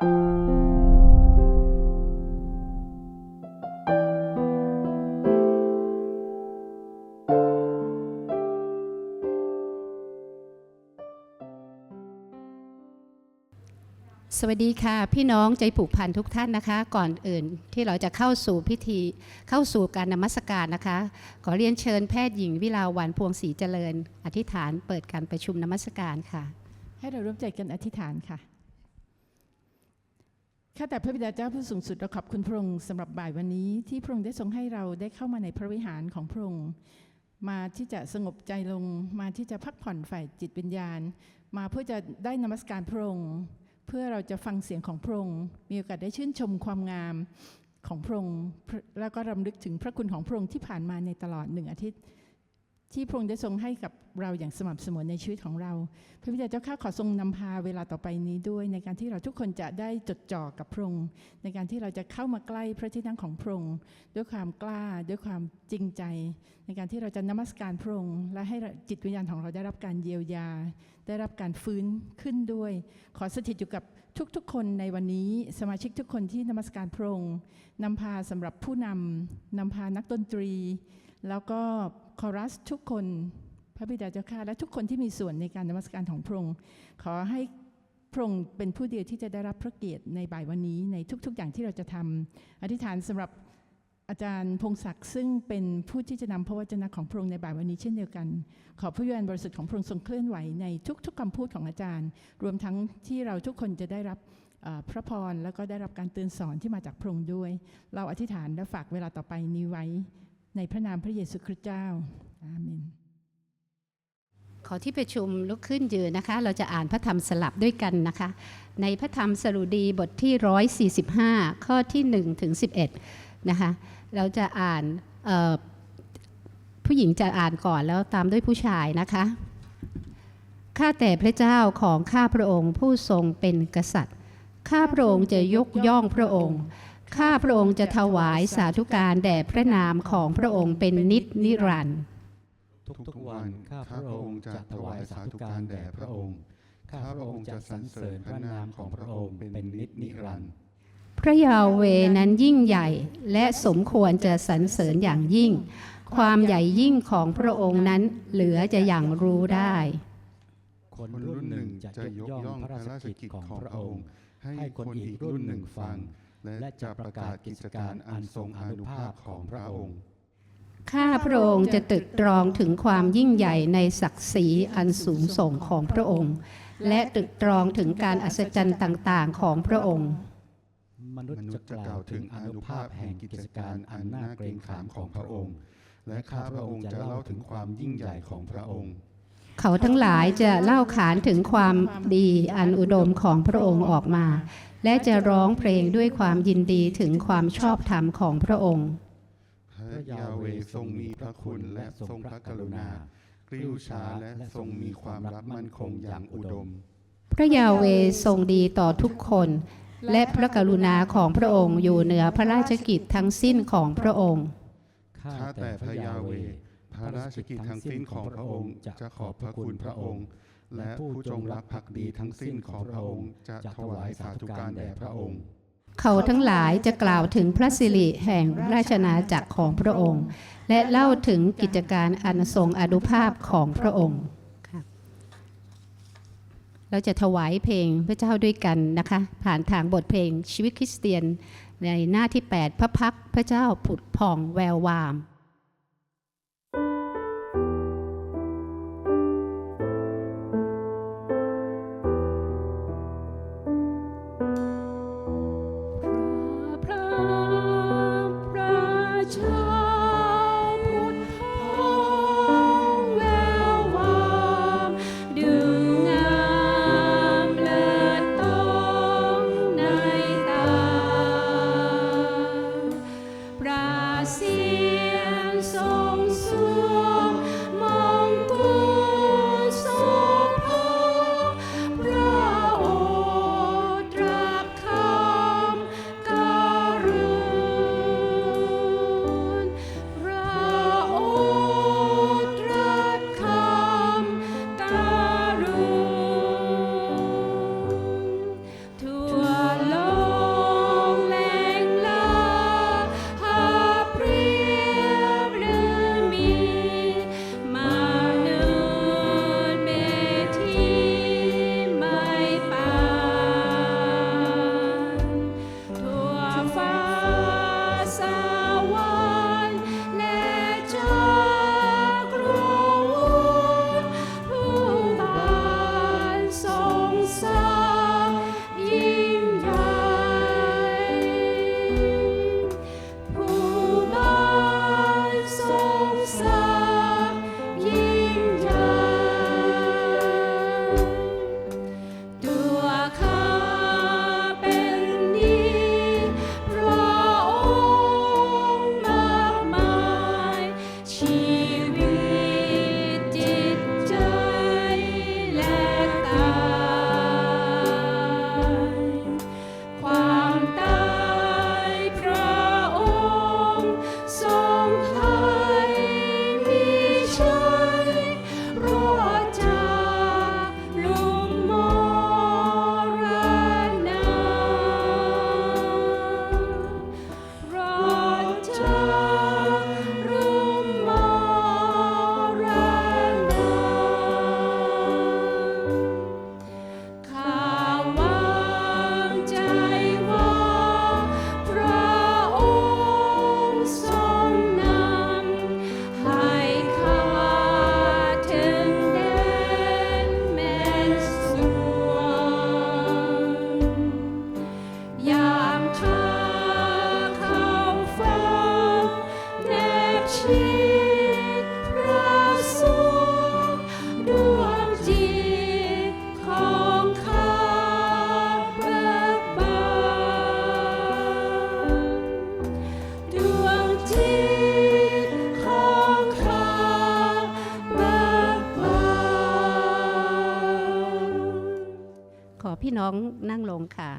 สวัสดีค่ะ พี่น้องใจผูกพันทุกท่านนะคะ ก่อนอื่นที่เราจะเข้าสู่พิธีเข้าสู่การนมัสการนะคะ ขอเรียนเชิญแพทย์หญิงวิลาวันพวงศรีเจริญ อธิษฐานเปิดการประชุมนมัสการค่ะ ให้เราร่วมใจกันอธิษฐานค่ะ ข้าแต่พระบิดาเจ้าผู้สูงสุดเราขอบคุณพระองค์สำหรับบ่ายวันนี้ที่พระองค์ได้ทรงให้เราได้เข้ามาในพระวิหารของพระองค์มาที่จะสงบใจลง มาที่จะพักผ่อนฝ่ายจิตวิญญาณ มาเพื่อจะได้นมัสการพระองค์ เพื่อเราจะฟังเสียงของพระองค์มีโอกาสได้ชื่นชมความงามของพระองค์แล้วก็รำลึกถึงพระคุณของพระองค์ที่ผ่านมาในตลอดหนึ่งอาทิตย์ ที่พระองค์ได้ทรงให้กับเราอย่างสม่ำเสมอในชีวิตของเรา พระบิดาเจ้าข้าขอทรงนำพาเวลาต่อไปนี้ด้วย ในการที่เราทุกคนจะได้จดจ่อกับพระองค์ในการที่เราจะเข้ามาใกล้พระที่นั่งของพระองค์ด้วยความกล้าด้วยความจริงใจ ในการที่เราจะนมัสการพระองค์และให้จิตวิญญาณของเราได้รับการเยียวยา ได้รับการฟื้นขึ้นด้วย ขอสถิตอยู่กับทุกๆ คนในวันนี้สมาชิกทุกคนที่นมัสการพระองค์นำพาสำหรับผู้นำนำพานักดนตรี แล้วก็ คอรัสทุกคนพระบิดาเจ้าข้าและทุกคนที่มีส่วนในการนมัสการของพระองค์ขอให้พระองค์เป็นผู้เดียวที่จะได้รับพระเกียรติในบ่ายวันนี้ในทุก ๆ อย่างที่เราจะทำอธิษฐานสำหรับอาจารย์พงศักดิ์ซึ่งเป็นผู้ที่จะนำพระวจนะของพระองค์ในบ่ายวันนี้เช่นเดียวกัน ขอพระวิญาณบริสุทธิ์ของพระองค์ทรงเคลื่อนไหวในทุกๆคำพูดของอาจารย์ รวมทั้งที่เราทุกคนจะได้รับพระพรแล้วก็ได้รับการเตือนสอนที่มาจากพระองค์ด้วย เราอธิษฐานและฝากเวลาต่อไปนี้ไว้ ในพระนามพระเยซูคริสต์เจ้า อาเมน ขอที่ประชุมลุกขึ้นยืนนะคะ เราจะอ่านพระธรรมสลับด้วยกันนะคะ ในพระธรรมสรุดีบทที่ 145 ข้อที่ 1 ถึง 11 นะคะ เราจะอ่านผู้หญิงจะอ่านก่อนแล้วตามด้วยผู้ชายนะคะข้าแต่พระเจ้าของข้าพระองค์ผู้ทรงเป็นกษัตริย์ ข้าพระองค์จะยกย่องพระองค์ ข้าพระองค์จะถวายสาธุการแด่พระนามของพระองค์เป็นนิจนิรันดร์ทุกๆวันข้าพระองค์จะถวายสาธุการแด่พระองค์ข้าพระองค์จะสรรเสริญพระนามของพระองค์เป็นนิจนิรันดร์พระยาเวนั้นยิ่งใหญ่และสมควรจะสรรเสริญอย่างยิ่ง ความใหญ่ยิ่งของพระองค์นั้นเหลือจะอย่างรู้ได้ คนรุ่นหนึ่งจะยกย่องพระราชกิจของพระองค์ ให้คนอีกรุ่นหนึ่งฟัง และจะประกาศกิจการอันทรงอานุภาพของพระองค์ ข้าพระองค์จะตรึกตรองถึงความยิ่งใหญ่ในศักดิ์ศรีอันสูงส่งของพระองค์ และตรึกตรองถึงการอัศจรรย์ต่างๆ ของพระองค์ มนุษย์จะกล่าวถึงอานุภาพแห่งกิจการอันน่าเกรงขามของพระองค์ และข้าพระองค์จะเล่าถึงความยิ่งใหญ่ของพระองค์ เขาทั้งหลายจะเล่าขานถึงความดีอันอุดมของพระองค์ออกมา และจะร้องเพลงด้วยความยินดีถึงความชอบธรรมของพระองค์ พระยาเวทรงมีพระคุณและทรงพระกรุณากริ้วช้าและทรงมีความรักมั่นคงอย่างอุดม พระยาเวทรงดีต่อทุกคน และพระกรุณาของพระองค์อยู่เหนือพระราชกิจทั้งสิ้นของพระองค์ ข้าแต่พระยาเว พระราชกิจทั้งสิ้นของพระองค์ จะขอบพระคุณพระองค์ และผู้จงรักภักดีทั้งสิ้นของพระองค์ จะถวายสาธุการแด่พระองค์ เขาทั้งหลายจะกล่าวถึงพระสิริแห่งราชนาจักรของพระองค์ และเล่าถึงกิจการอันทรงอนุภาพของพระองค์ค่ะเราจะถวายเพลงพระเจ้าด้วยกันนะคะ ผ่านทางบทเพลงชีวิตคริสเตียนในหน้าที่ 8 พระพักพระเจ้าผุดผ่องแวววาม น้องนั่งลงค่ะ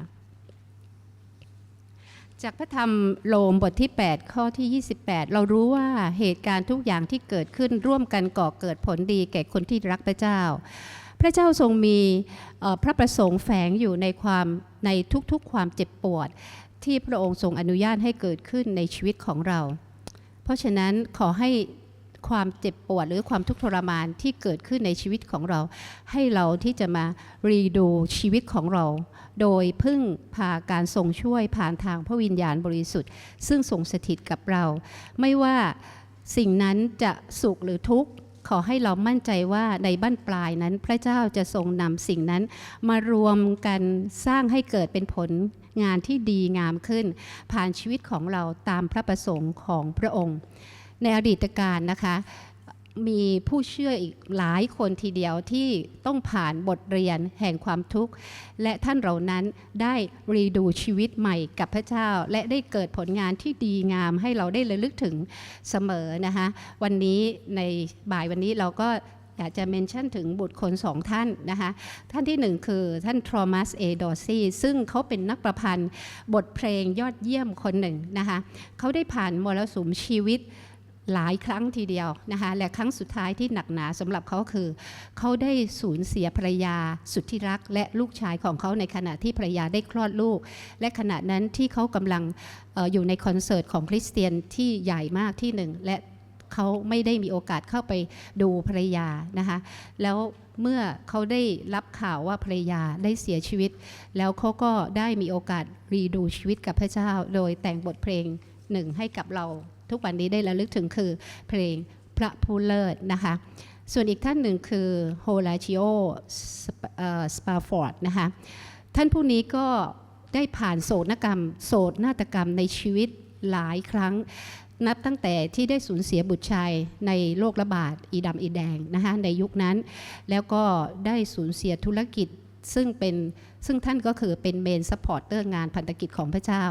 จากพระธรรมโลมบทที่ 8 ข้อที่ 28 เรารู้ว่าเหตุการณ์ทุกอย่างที่เกิดขึ้นร่วมกันก่อเกิดผลดีแก่คนที่รักพระเจ้า พระเจ้าทรงมีพระประสงค์แฝงอยู่ในความในทุกๆความเจ็บปวด ที่พระองค์ทรงอนุญาตให้เกิดขึ้นในชีวิตของเรา เพราะฉะนั้นขอให้ ความเจ็บปวดหรือความทุกข์ทรมานที่เกิดขึ้นในชีวิตของเรา ให้เราที่จะมารีดูชีวิตของเรา โดยพึ่งพาการทรงช่วยผ่านทางพระวิญญาณบริสุทธิ์ ซึ่งทรงสถิตกับเรา ไม่ว่าสิ่งนั้นจะสุขหรือทุกข์ขอให้เรามั่นใจว่าในบั้นปลายนั้น พระเจ้าจะทรงนำสิ่งนั้น มารวมกันสร้างให้เกิดเป็นผลงานที่ดีงามขึ้น ผ่านชีวิตของเราตามพระประสงค์ของพระองค์ ในอดีตการนะคะ มีผู้เชื่ออีกหลายคนทีเดียวที่ต้องผ่านบทเรียนแห่งความทุกข์ และท่านเหล่านั้นได้รีดูชีวิตใหม่กับพระเจ้า และได้เกิดผลงานที่ดีงามให้เราได้ระลึกถึงเสมอนะคะวันนี้ในบ่ายวันนี้เราก็อยากจะเมนชั่นถึงบุตรคนสองท่านนะคะ ท่านที่หนึ่งคือท่านทรอมัสเอดอซีซึ่งเขาเป็นนักประพันธ์บทเพลงยอดเยี่ยมคนหนึ่งนะคะเขาได้ผ่านมรสุมชีวิต หลายครั้งทีเดียวนะคะและครั้งสุดท้ายที่หนักหนาสำหรับเขาคือ เขาได้สูญเสียภรรยาสุดที่รัก และลูกชายของเขาในขณะที่ภรรยาได้คลอดลูก และขณะนั้นที่เขากำลังอออยู่ในคอนเสิร์ตของคริสเตียนที่ใหญ่มากที่หนึ่งและเขาไม่ได้มีโอกาสเข้าไปดูภรรยานะคะแล้วเมื่อเขาได้รับข่าวว่าภรรยาได้เสียชีวิต แล้วเขาก็ได้มีโอกาสรีดูชีวิตกับพระเจ้า โดยแต่งบทเพลงหนึ่งให้กับเรา ทุกวันนี้ได้ระลึกถึงคือเพลงพระผู้เลิศนะคะ ส่วนอีกท่านหนึ่งคือโฮลาชิโอสปาฟอร์ดนะคะท่านผู้นี้ก็ได้ผ่านโศนกรรม โศนาฏกรรมในชีวิตหลายครั้ง นับตั้งแต่ที่ได้สูญเสียบุตรชายในโรคระบาดอีดำอีแดงนะคะในยุคนั้น แล้วก็ได้สูญเสียธุรกิจซึ่งเป็นซึ่งท่านก็คือเป็นเมนซัพพอร์ตเตอร์งานพันธกิจของพระเจ้า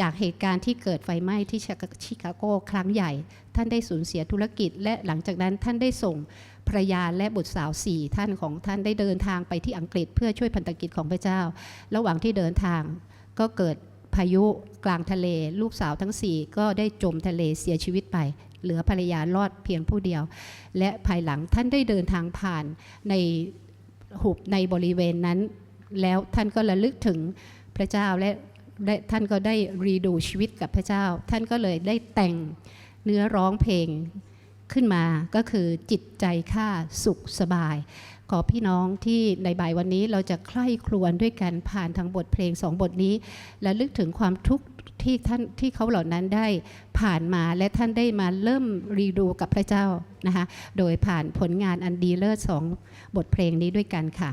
จากเหตุการณ์ที่เกิดไฟไหม้ที่ชิคาโกครั้งใหญ่ ท่านได้สูญเสียธุรกิจ และหลังจากนั้นท่านได้ส่งภรรยาและบุตรสาวสี่ท่านของท่านได้เดินทางไปที่อังกฤษเพื่อช่วยพันธกิจของพระเจ้า ระหว่างที่เดินทางก็เกิดพายุกลางทะเล ลูกสาวทั้งสี่ก็ได้จมทะเลเสียชีวิตไป เหลือภรรยารอดเพียงผู้เดียว และภายหลังท่านได้เดินทางผ่านในหุบในบริเวณนั้น แล้วท่านก็ระลึกถึงพระเจ้าและ ท่านก็ได้รีดูชีวิตกับพระเจ้า ท่านก็เลยได้แต่งเนื้อร้องเพลงขึ้นมาก็คือจิตใจข้าสุขสบาย ขอพี่น้องที่ในบ่ายวันนี้เราจะใคร่ครวญด้วยกันผ่านทางบทเพลงสองบทนี้ และลึกถึงความทุกข์ที่ท่านที่เขาเหล่านั้นได้ผ่านมาและท่านได้มาเริ่มรีดูกับพระเจ้านะคะโดยผ่านผลงานอันดีเลิศสองบทเพลงนี้ด้วยกันค่ะ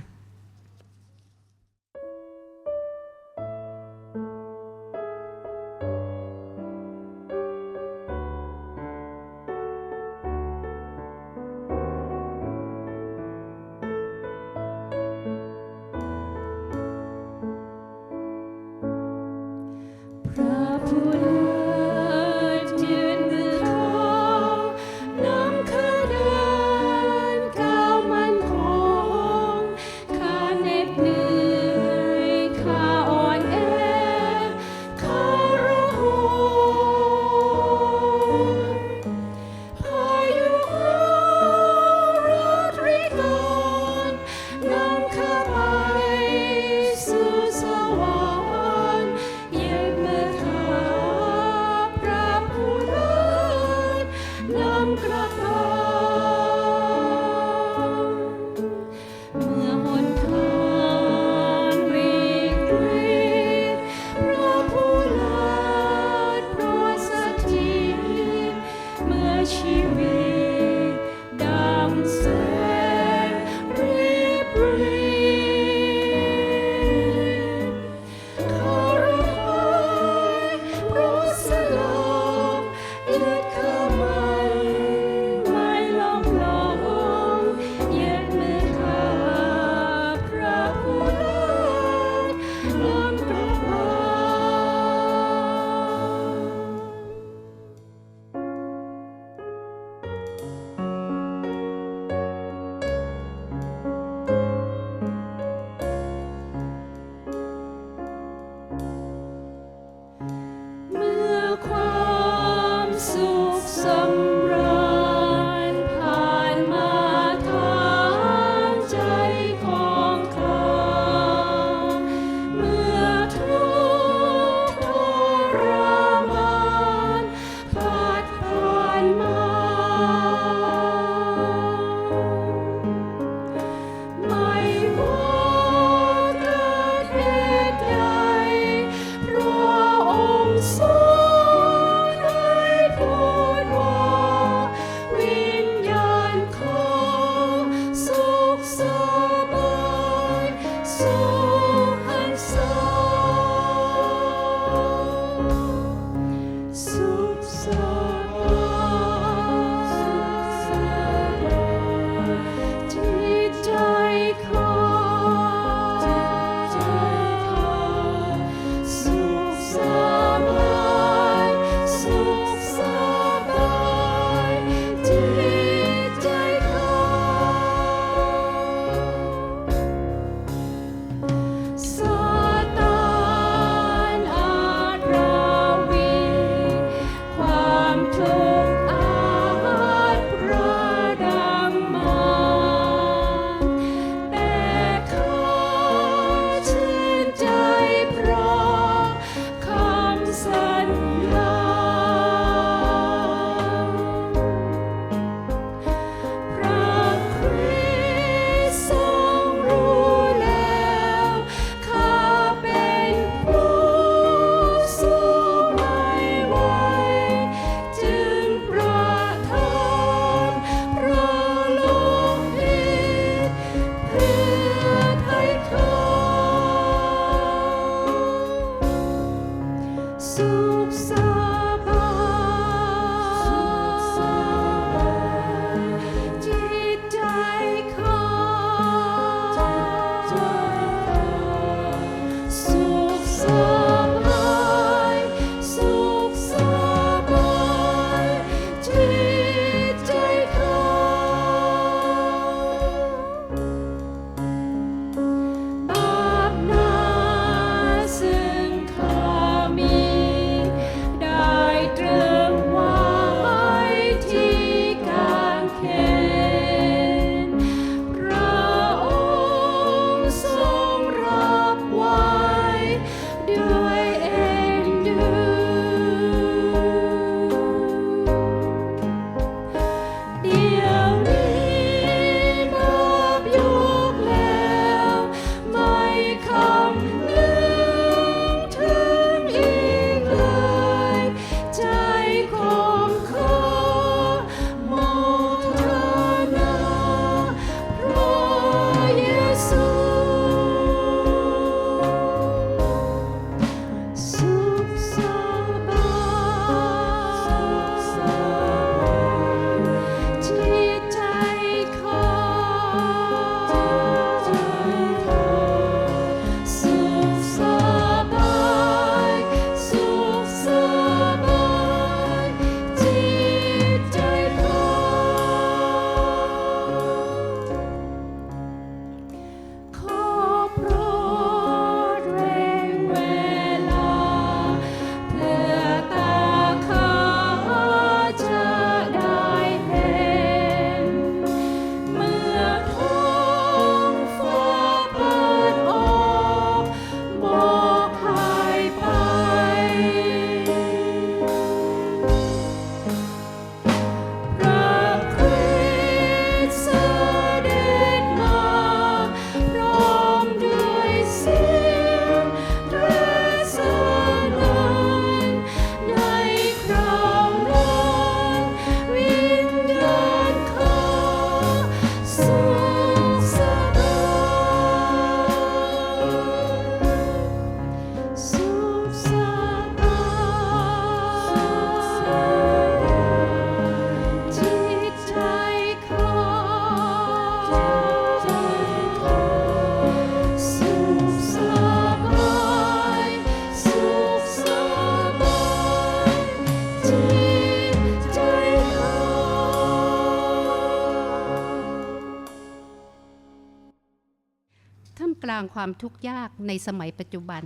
ความทุกข์ยากในสมัยปัจจุบัน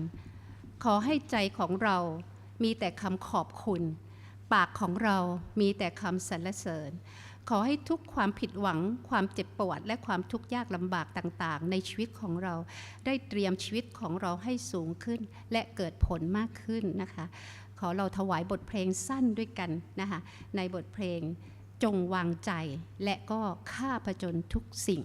ขอให้ใจของเรามีแต่คำขอบคุณ ปากของเรามีแต่คำสรรเสริญ ขอให้ทุกความผิดหวัง ความเจ็บปวด และความทุกข์ยากลำบากต่างๆ ในชีวิตของเรา ได้เตรียมชีวิตของเราให้สูงขึ้น และเกิดผลมากขึ้นนะคะ ขอเราถวายบทเพลงสั้นด้วยกันนะคะในบทเพลงจงวางใจและก็ฆ่าผจญทุกสิ่ง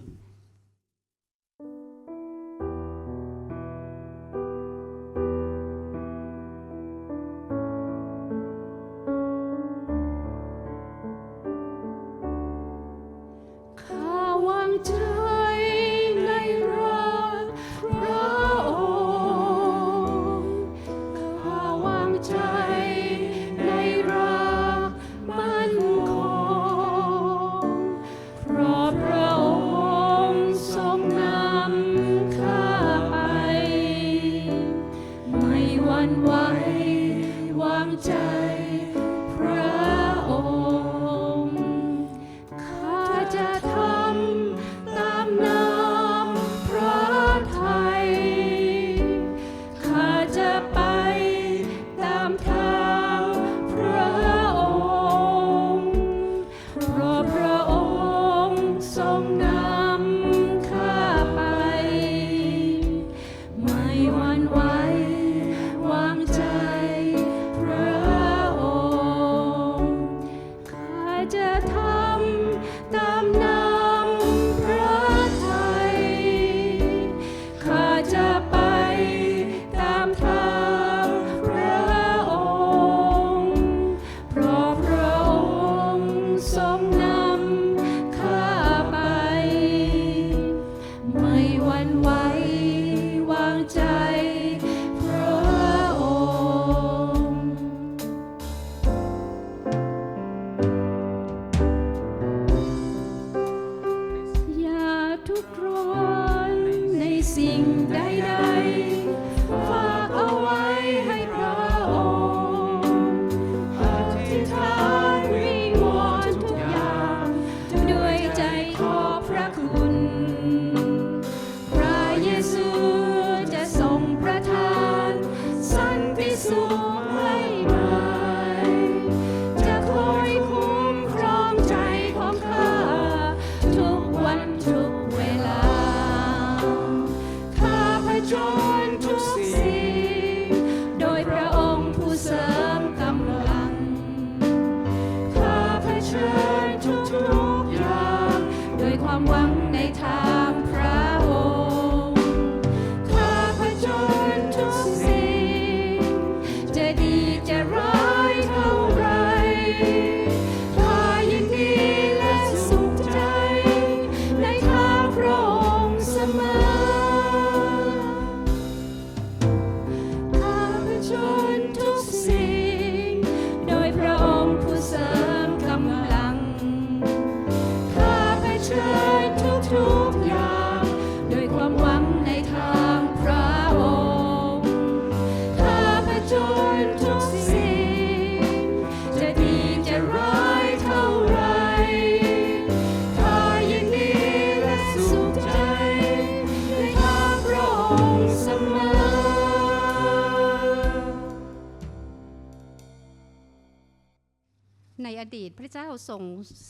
ทรง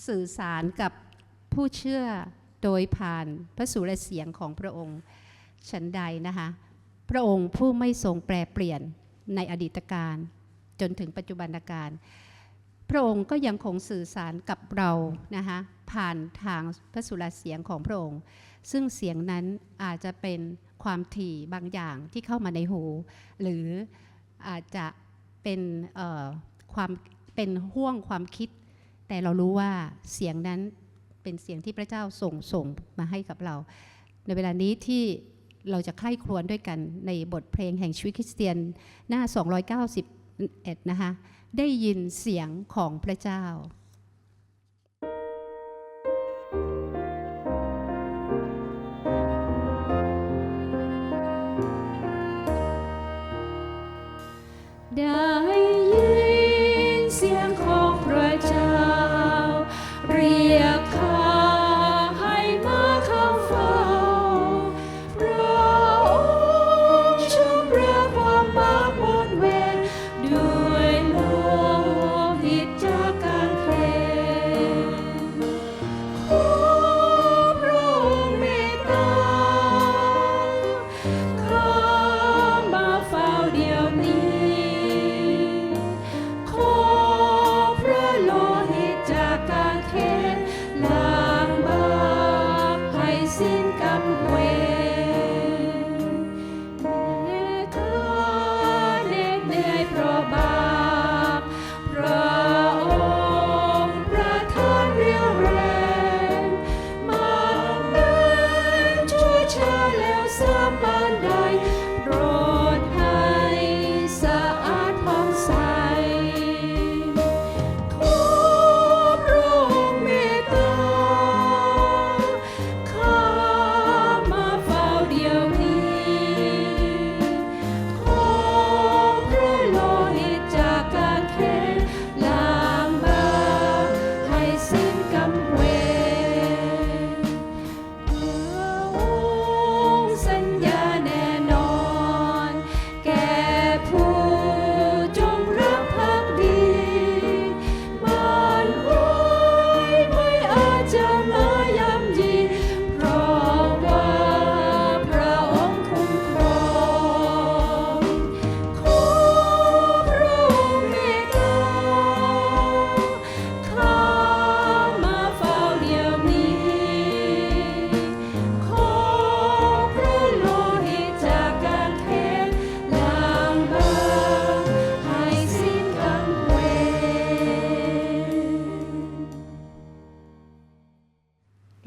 สื่อสารกับผู้เชื่อโดยผ่านพระสุรเสียงของพระองค์ฉันใดนะคะพระองค์ผู้ไม่ทรงแปรเปลี่ยนในอดีตการจนถึงปัจจุบันการ พระองค์ก็ยังคงสื่อสารกับเรานะคะผ่านทางพระสุรเสียงของพระองค์ ซึ่งเสียงนั้นอาจจะเป็นความถี่บางอย่างที่เข้ามาในหู หรืออาจจะเป็นความเป็นห่วงความคิด แต่เรารู้ว่าเสียงนั้นเป็นเสียงที่พระเจ้าส่งส่งมาให้กับเรา ในเวลานี้ที่เราจะใคร่ครวญด้วยกันในบทเพลงแห่งชีวิตคริสเตียนหน้า 291 นะคะ ได้ยินเสียงของพระเจ้า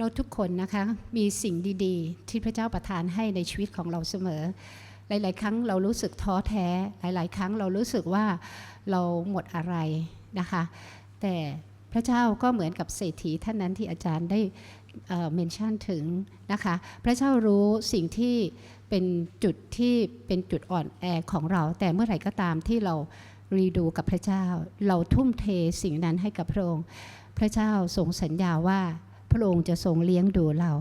เราทุกคนนะคะมีสิ่งดีๆ ที่พระเจ้าประทานให้ในชีวิตของเราเสมอ หลาย ๆ ครั้งเรารู้สึกท้อแท้ หลาย ๆ ครั้งเรารู้สึกว่าเราหมดอะไรนะคะ แต่พระเจ้าก็เหมือนกับเศรษฐีท่านนั้นที่อาจารย์ได้เมนชั่นถึงนะคะ พระเจ้ารู้สิ่งที่เป็นจุดที่เป็นจุดอ่อนแอของเรา แต่เมื่อไหร่ก็ตามที่เรารีดูกับพระเจ้า เราทุ่มเทสิ่งนั้นให้กับพระองค์ พระเจ้าทรงสัญญาว่า พระองค์จะทรงเลี้ยงดูเรา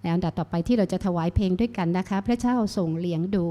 ในอันดับต่อไปที่เราจะถวายเพลงด้วยกันนะคะ พระเจ้าทรงเลี้ยงดู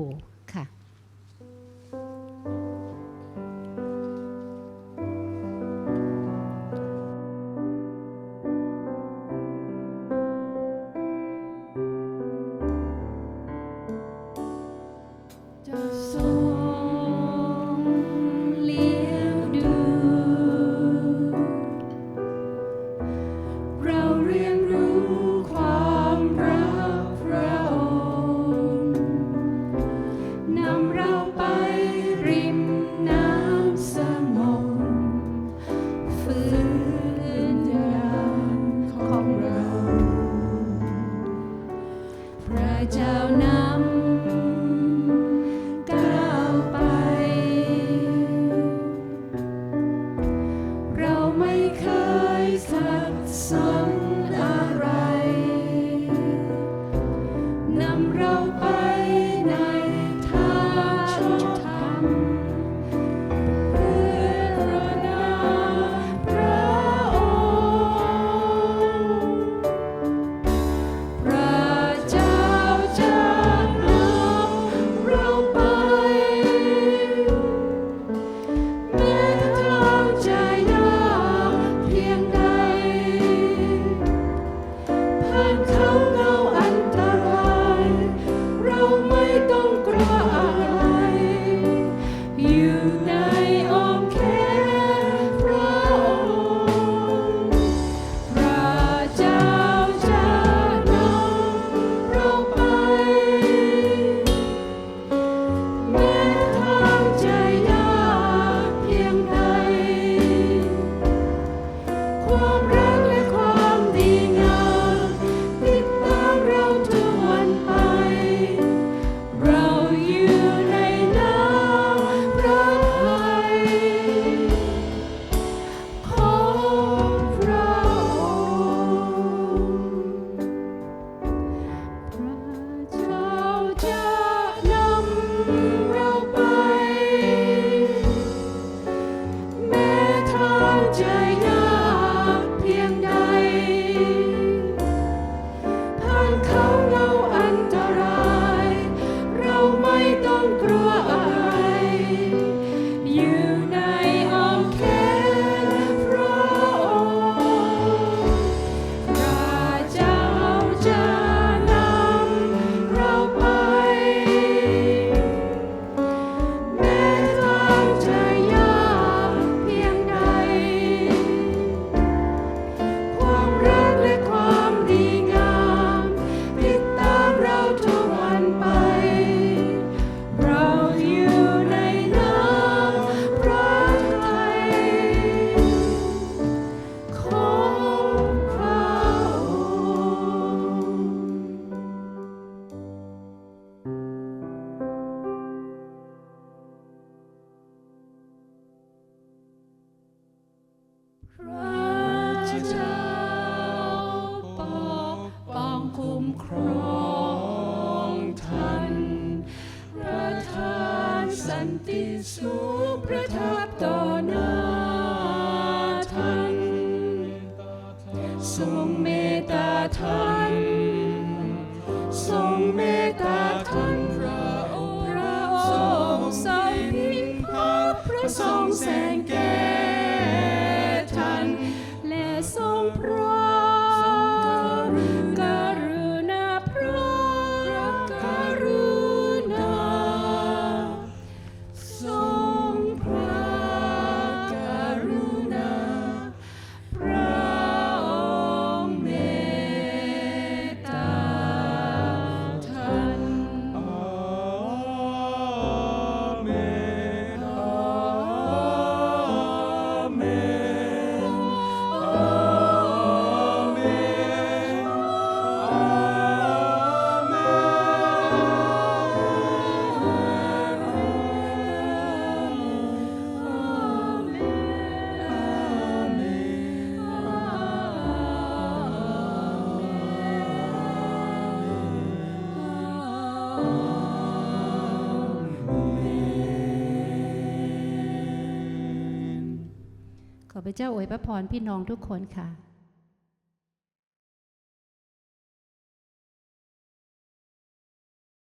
พระเจ้าอวยพระพรพี่น้องทุกคนค่ะ